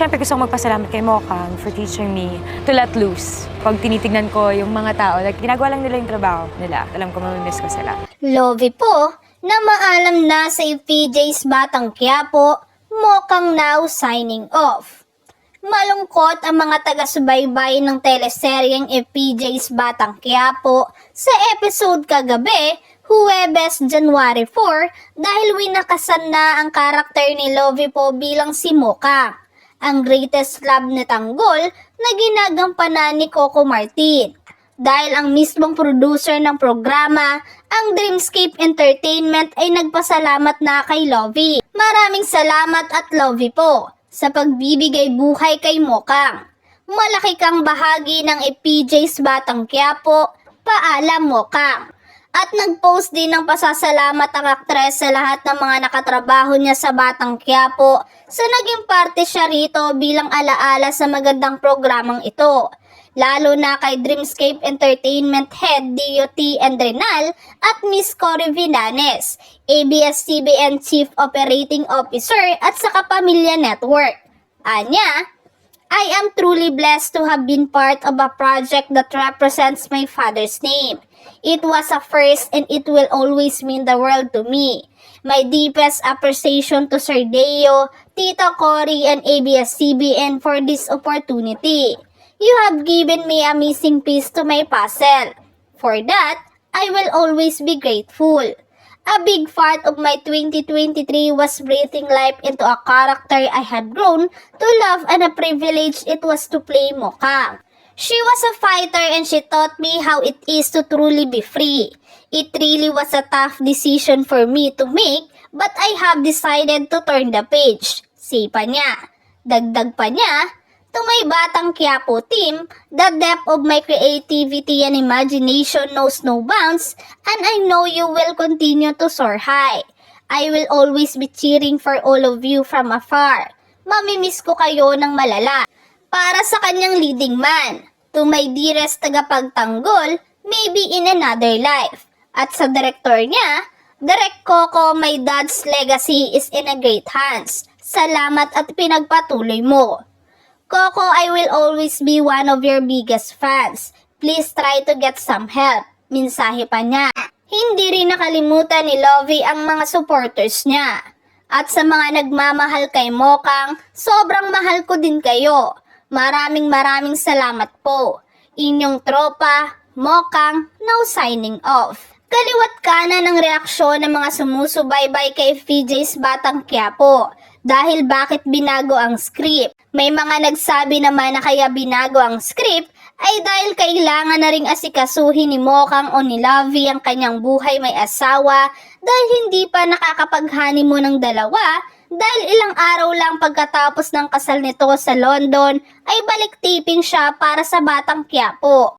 syempre gusto kong magpasalamat kay Mokang for teaching me to let loose. Pag tinitignan ko yung mga tao, like, ginagawa lang nila yung trabaho nila. Alam ko, mamimiss ko sila. Lovey po na maalam na sa PJ's Batang Quiapo, Mokang now signing off. Malungkot ang mga taga-subaybay ng teleseryeng FPJ's Batang Quiapo sa episode kagabi, Huwebes, January 4, dahil winakasan na ang karakter ni Lovey po bilang si Mokang, ang greatest love ni Tanggol na ginagampanan ni Coco Martin dahil ang mismong producer ng programa, ang Dreamscape Entertainment ay nagpasalamat na kay Lovey. Maraming salamat at Lovey po sa pagbibigay buhay kay Mokang. Malaki kang bahagi ng EPJ's Batang Quiapo. Paalam Mokang. At nag-post din ng pasasalamat ang aktres sa lahat ng mga nakatrabaho niya sa Batang Quiapo sa naging parte siya rito bilang alaala sa magandang programang ito lalo na kay Dreamscape Entertainment Head DOT Andrenal at Miss Cory Vinanes, ABS-CBN Chief Operating Officer at sa Kapamilya Network. Anya, I am truly blessed to have been part of a project that represents my father's name. It was a first and it will always mean the world to me. My deepest appreciation to Sir Deo, Tita Cory, and ABS-CBN for this opportunity. You have given me a missing piece to my puzzle. For that, I will always be grateful. A big part of my 2023 was breathing life into a character I had grown to love and a privilege it was to play Mokang. She was a fighter and she taught me how it is to truly be free. It really was a tough decision for me to make but I have decided to turn the page. Say pa niya. Dagdag pa niya, To my Batang Quiapo team, the depth of my creativity and imagination knows no bounds, and I know you will continue to soar high. I will always be cheering for all of you from afar. Mamimiss ko kayo ng malala. Para sa kanyang leading man, to my dearest tagapagtanggol, maybe in another life. At sa director niya, Direk Coco, my dad's legacy is in a great hands. Salamat at pinagpatuloy mo. Coco, I will always be one of your biggest fans. Please try to get some help. Minsahe pa niya. Hindi rin nakalimutan ni Lovey ang mga supporters niya. At sa mga nagmamahal kay Mokang, sobrang mahal ko din kayo. Maraming maraming salamat po. Inyong tropa, Mokang, now signing off. Kaliwat kanan ang reaksyon ng mga sumusubaybay kay FJ's Batang Quiapo dahil bakit binago ang script. May mga nagsabi naman na kaya binago ang script ay dahil kailangan na ring asikasuhin ni Mokang o ni Lovey ang kanyang buhay may asawa dahil hindi pa nakakapaghani mo ng dalawa dahil ilang araw lang pagkatapos ng kasal nito sa London ay balik tiping siya para sa Batang Quiapo.